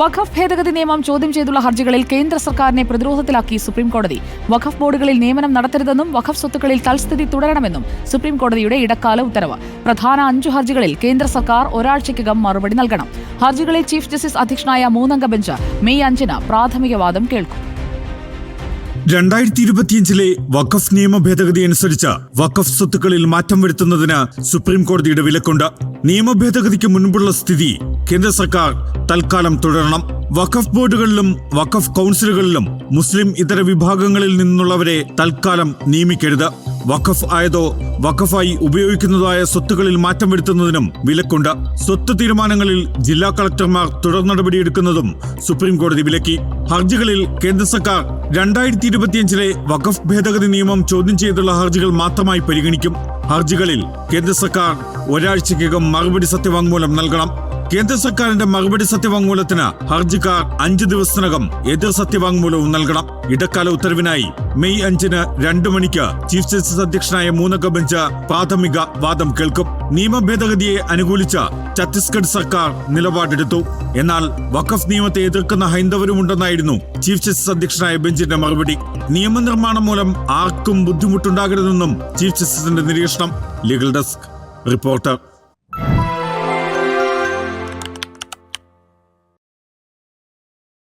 വഖഫ് ഭേദഗതി നിയമം ചോദ്യം ചെയ്തുള്ള ഹർജികളിൽ കേന്ദ്ര സർക്കാരിനെ പ്രതിരോധത്തിലാക്കി സുപ്രീംകോടതി വഖഫ് ബോർഡുകളിൽ നിയമനം നടത്തരുതെന്നും വഖഫ് സ്വത്തുക്കളിൽ തൽസ്ഥിതി തുടരണമെന്നും സുപ്രീംകോടതിയുടെ ഇടക്കാല ഉത്തരവ്. പ്രധാന അഞ്ചു ഹർജികളിൽ കേന്ദ്ര സർക്കാർ ഒരാഴ്ചയ്ക്കകം മറുപടി നൽകണം. ഹർജികളിൽ ചീഫ് ജസ്റ്റിസ് അധ്യക്ഷനായ മൂന്നംഗ ബെഞ്ച് മെയ് അഞ്ചിന് പ്രാഥമിക വാദം കേൾക്കും. രണ്ടായിരത്തി ഇരുപത്തിയഞ്ചിലെ വഖഫ് നിയമ ഭേദഗതി അനുസരിച്ച് വഖഫ് സ്വത്തുക്കളിൽ മാറ്റം വരുത്തുന്നതിന് സുപ്രീം കോടതിയുടെ വിലക്കുണ്ട്. നിയമ ഭേദഗതിക്ക് മുൻപുള്ള സ്ഥിതി കേന്ദ്ര സർക്കാർ തൽക്കാലം തുടരണം. വഖഫ് ബോർഡുകളിലും വഖഫ് കൗൺസിലുകളിലും മുസ്ലിം ഇതര വിഭാഗങ്ങളിൽ നിന്നുള്ളവരെ തൽക്കാലം നിയമിക്കരുത്. വഖഫ് ആയതോ വഖഫായി ഉപയോഗിക്കുന്നതായ സ്വത്തുകളിൽ മാറ്റം വരുത്തുന്നതിനും വിലക്കുണ്ട് സ്വത്ത് തീരുമാനങ്ങളിൽ ജില്ലാ കളക്ടർമാർ തുടർ നടപടിയെടുക്കുന്നതും സുപ്രീം കോടതി വിലക്കി. ഹർജികളിൽ കേന്ദ്ര സർക്കാർ രണ്ടായിരത്തി ഇരുപത്തിയഞ്ചിലെ വഖഫ് ഭേദഗതി നിയമം ചോദ്യം ചെയ്തുള്ള ഹർജികൾ മാത്രമായി പരിഗണിക്കും. ഹർജികളിൽ കേന്ദ്ര സർക്കാർ ഒരാഴ്ചക്കകം മറുപടി സത്യവാങ്മൂലം നൽകണം. കേന്ദ്ര സർക്കാരിന്റെ മറുപടി സത്യവാങ്മൂലത്തിന് ഹർജിക്കാർ അഞ്ചു ദിവസത്തിനകം എതിർ സത്യവാങ്മൂലവും നൽകണം. ഇടക്കാല ഉത്തരവിനായി മെയ് അഞ്ചിന് രണ്ടു മണിക്ക് ചീഫ് ജസ്റ്റിസ് അധ്യക്ഷനായ മൂന്നംഗ ബെഞ്ച് പ്രാഥമിക വാദം കേൾക്കും. നിയമ ഭേദഗതിയെ അനുകൂലിച്ച ഛത്തീസ്ഗഡ് സർക്കാർ നിലപാടെടുത്തു. എന്നാൽ വഖഫ് നിയമത്തെ എതിർക്കുന്ന ഹൈന്ദവരുമുണ്ടെന്നായിരുന്നു ചീഫ് ജസ്റ്റിസ് അധ്യക്ഷനായ ബെഞ്ചിന്റെ മറുപടി. നിയമനിർമ്മാണം മൂലം ആർക്കും ബുദ്ധിമുട്ടുണ്ടാകരുതെന്നും ചീഫ് ജസ്റ്റിസിന്റെ നിരീക്ഷണം. Legal desk reporter